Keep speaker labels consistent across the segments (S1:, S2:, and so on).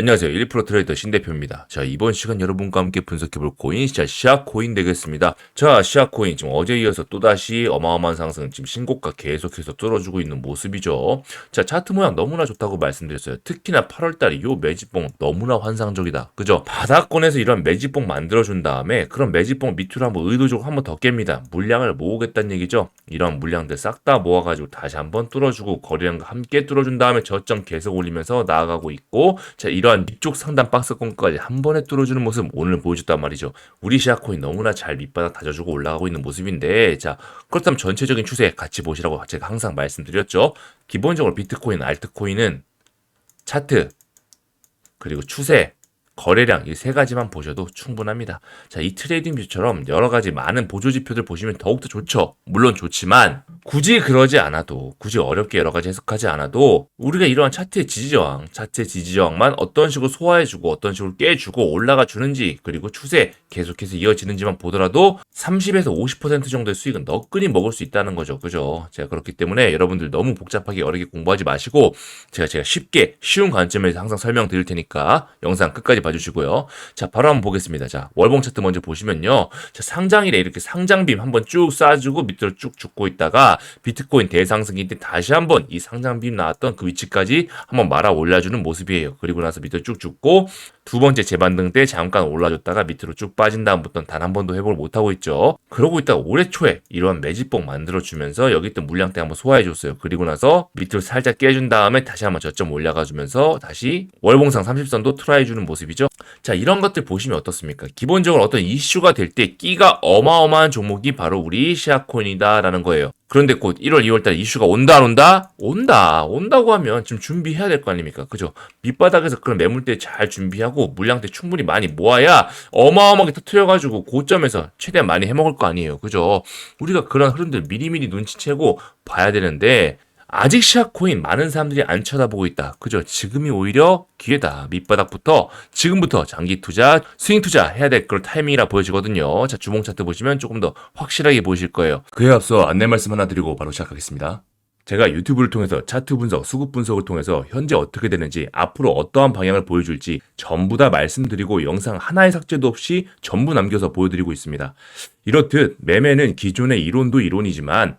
S1: 안녕하세요. 1% 트레이더 신대표입니다. 자, 이번 시간 여러분과 함께 분석해볼 코인, 자, 시아코인 되겠습니다. 자, 시아코인 지금 어제 이어서 또다시 어마어마한 상승, 지금 신고가 계속해서 뚫어주고 있는 모습이죠. 자, 차트 모양 너무나 좋다고 말씀드렸어요. 특히나 8월달에 요 매집봉 너무나 환상적이다. 그죠? 바닥권에서 이런 매집봉 만들어준 다음에 그런 매집봉 밑으로 한번 의도적으로 한번 더 깹니다. 물량을 모으겠다는 얘기죠. 이런 물량들 싹 다 모아가지고 다시 한번 뚫어주고 거래량과 함께 뚫어준 다음에 저점 계속 올리면서 나아가고 있고, 자, 이 러한 밑쪽 상단 박스권까지 한 번에 뚫어주는 모습 오늘 보여줬단 말이죠. 우리 시아코인 너무나 잘 밑바닥 다져주고 올라가고 있는 모습인데 자 그렇다면 전체적인 추세 같이 보시라고 제가 항상 말씀드렸죠. 기본적으로 비트코인, 알트코인은 차트 그리고 추세 거래량 이 세 가지만 보셔도 충분합니다. 자, 이 트레이딩 뷰처럼 여러 가지 많은 보조 지표들 보시면 더욱더 좋죠. 물론 좋지만 굳이 그러지 않아도 굳이 어렵게 여러 가지 해석하지 않아도 우리가 이러한 차트의 지지 저항, 차트의 지지 저항만 어떤 식으로 소화해 주고 어떤 식으로 깨 주고 올라가 주는지 그리고 추세 계속해서 이어지는지만 보더라도 30에서 50% 정도의 수익은 너끈히 먹을 수 있다는 거죠. 그죠? 제가 그렇기 때문에 여러분들 너무 복잡하게 어렵게 공부하지 마시고 제가 제가 쉽게 쉬운 관점에서 항상 설명드릴 테니까 영상 끝까지 봐 주시고요. 자, 바로 한번 보겠습니다. 자, 월봉 차트 먼저 보시면요. 자, 상장일에 이렇게 상장빔 한번 쭉 쏴주고 밑으로 쭉 죽고 있다가 비트코인 대상승일 때 다시 한번 이 상장빔 나왔던 그 위치까지 한번 말아 올려주는 모습이에요. 그리고 나서 밑으로 쭉 죽고 두 번째 재반등 때 잠깐 올라줬다가 밑으로 쭉 빠진 다음부터는 단 한 번도 회복을 못하고 있죠. 그러고 있다가 올해 초에 이러한 매집봉 만들어주면서 여기 있던 물량 때 한번 소화해줬어요. 그리고 나서 밑으로 살짝 깨준 다음에 다시 한번 저점 올라가주면서 다시 월봉상 30선도 트라이해주는 모습이죠. 자 이런 것들 보시면 어떻습니까? 기본적으로 어떤 이슈가 될 때 끼가 어마어마한 종목이 바로 우리 시아코인이다라는 거예요. 그런데 곧 1월, 2월 달 이슈가 온다 안 온다? 온다. 온다고 하면 지금 준비해야 될 거 아닙니까? 그죠? 밑바닥에서 그런 매물대 잘 준비하고 물량대 충분히 많이 모아야 어마어마하게 터트려가지고 고점에서 최대한 많이 해먹을 거 아니에요. 그죠? 우리가 그런 흐름들 미리미리 눈치채고 봐야 되는데 아직 시아코인 많은 사람들이 안 쳐다보고 있다. 그죠? 지금이 오히려 기회다. 밑바닥부터 지금부터 장기 투자, 스윙 투자 해야 될 그런 타이밍이라 보여지거든요. 자, 주봉 차트 보시면 조금 더 확실하게 보이실 거예요. 그에 앞서 안내 말씀 하나 드리고 바로 시작하겠습니다. 제가 유튜브를 통해서 차트 분석, 수급 분석을 통해서 현재 어떻게 되는지, 앞으로 어떠한 방향을 보여줄지 전부 다 말씀드리고 영상 하나의 삭제도 없이 전부 남겨서 보여드리고 있습니다. 이렇듯 매매는 기존의 이론도 이론이지만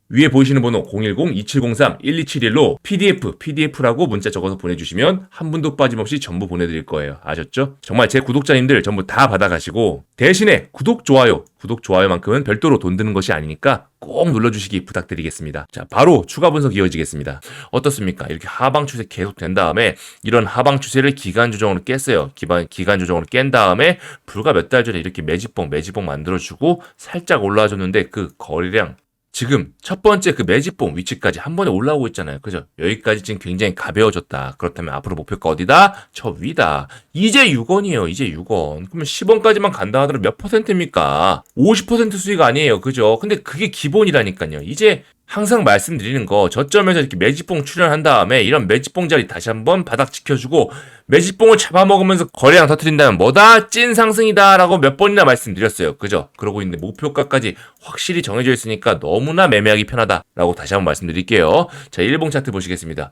S1: 위에 보이시는 번호 010-2703-1271로 PDF, PDF라고 문자 적어서 보내주시면 한 분도 빠짐없이 전부 보내드릴 거예요. 아셨죠? 정말 제 구독자님들 전부 다 받아가시고 대신에 구독, 좋아요, 구독, 좋아요만큼은 별도로 돈 드는 것이 아니니까 꼭 눌러주시기 부탁드리겠습니다. 자, 바로 추가 분석 이어지겠습니다. 어떻습니까? 이렇게 하방 추세 계속 된 다음에 이런 하방 추세를 기간 조정으로 깼어요. 기반, 기간 조정으로 깬 다음에 불과 몇 달 전에 이렇게 매집봉, 매집봉 만들어주고 살짝 올라와줬는데 그 거래량 지금 첫 번째 그 매집봉 위치까지 한 번에 올라오고 있잖아요. 그죠? 여기까지 지금 굉장히 가벼워졌다. 그렇다면 앞으로 목표가 어디다? 저 위다. 이제 6원이에요. 이제 6원. 그러면 10원까지만 간다 하더라도 몇 퍼센트입니까? 50% 수익 아니에요. 그죠? 근데 그게 기본이라니까요. 이제 항상 말씀드리는 거 저점에서 이렇게 매집봉 출연한 다음에 이런 매집봉 자리 다시 한번 바닥 지켜주고 매집봉을 잡아먹으면서 거래량 터트린다면 뭐다? 찐 상승이다 라고 몇 번이나 말씀드렸어요. 그죠? 그러고 있는데 목표가까지 확실히 정해져 있으니까 너무나 매매하기 편하다 라고 다시 한번 말씀드릴게요. 자, 일봉 차트 보시겠습니다.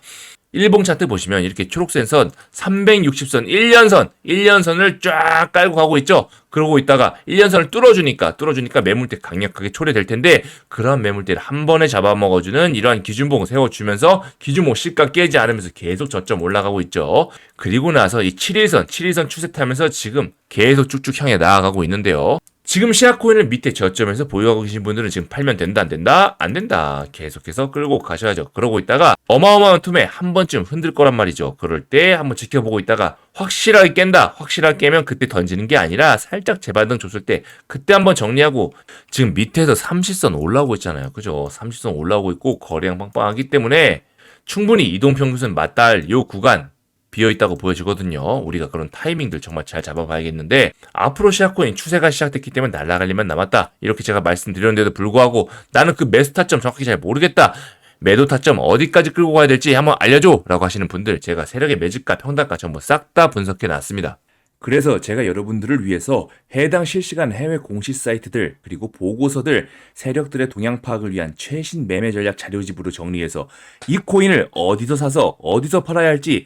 S1: 일봉 차트 보시면 이렇게 초록색 선 360선 1년선 1년선을 쫙 깔고 가고 있죠. 그러고 있다가 1년선을 뚫어주니까 뚫어주니까 매물대 강력하게 초래될 텐데 그런 매물대를 한 번에 잡아먹어주는 이러한 기준봉 세워주면서 기준봉 시가 깨지 않으면서 계속 저점 올라가고 있죠. 그리고 나서 이 7일선 7일선 추세 타면서 지금 계속 쭉쭉 향해 나아가고 있는데요. 지금 시아코인을 밑에 저점에서 보유하고 계신 분들은 지금 팔면 된다 안 된다? 안 된다. 계속해서 끌고 가셔야죠. 그러고 있다가 어마어마한 틈에 한 번쯤 흔들 거란 말이죠. 그럴 때 한번 지켜보고 있다가 확실하게 깬다. 확실하게 깨면 그때 던지는 게 아니라 살짝 재반등 줬을 때 그때 한번 정리하고 지금 밑에서 30선 올라오고 있잖아요. 그죠? 30선 올라오고 있고 거래량 빵빵하기 때문에 충분히 이동평균선 맞달 요 구간 비어 있다고 보여지거든요. 우리가 그런 타이밍들 정말 잘 잡아봐야겠는데 앞으로 시아코인 추세가 시작됐기 때문에 날아갈 일만 남았다. 이렇게 제가 말씀드렸는데도 불구하고 나는 그 매수 타점 정확히 잘 모르겠다. 매도 타점 어디까지 끌고 가야 될지 한번 알려줘 라고 하시는 분들 제가 세력의 매집가 평단가 전부 싹 다 분석해 놨습니다. 그래서 제가 여러분들을 위해서 해당 실시간 해외 공시 사이트들 그리고 보고서들 세력들의 동향 파악을 위한 최신 매매 전략 자료집으로 정리해서 이 코인을 어디서 사서 어디서 팔아야 할지